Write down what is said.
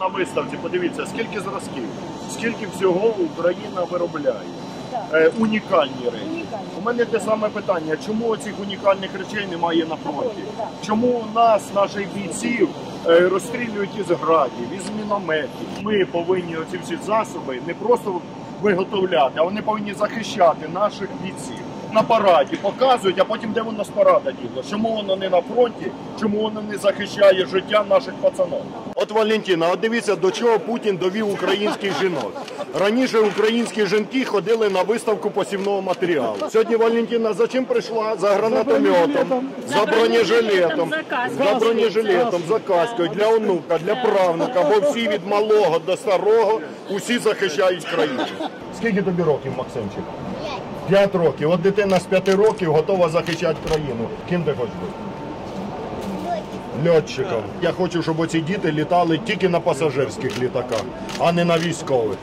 На виставці подивіться, скільки зразків, скільки всього Україна виробляє. Е, унікальні речі. Унікальні. У мене те саме питання: чому цих унікальних речей немає на фронті? Чому нас, наших бійців, е, розстрілюють із градів, із мінометів? Ми повинні оці всі засоби не просто виготовляти, а вони повинні захищати наших бійців. На параді показують, а потім де воно з парада діло? Чому воно не на фронті? Чому воно не захищає життя наших пацанів? От Валентина, от дивіться, до чого Путін довів українських жінок. Раніше українські жінки ходили на виставку посівного матеріалу. Сьогодні Валентина за чим прийшла? За гранатометом, за бронежилетом, за бронежилетом, за каскою для онука, для правнука, бо всі від малого до старого усі захищають країну. Скільки тобі років, Максимчик? П'ять років. От дитина з п'яти років готова захищати країну. Ким ти хочеш бути? Льотчиком. Я хочу, щоб оці діти літали тільки на пасажирських літаках, а не на військових.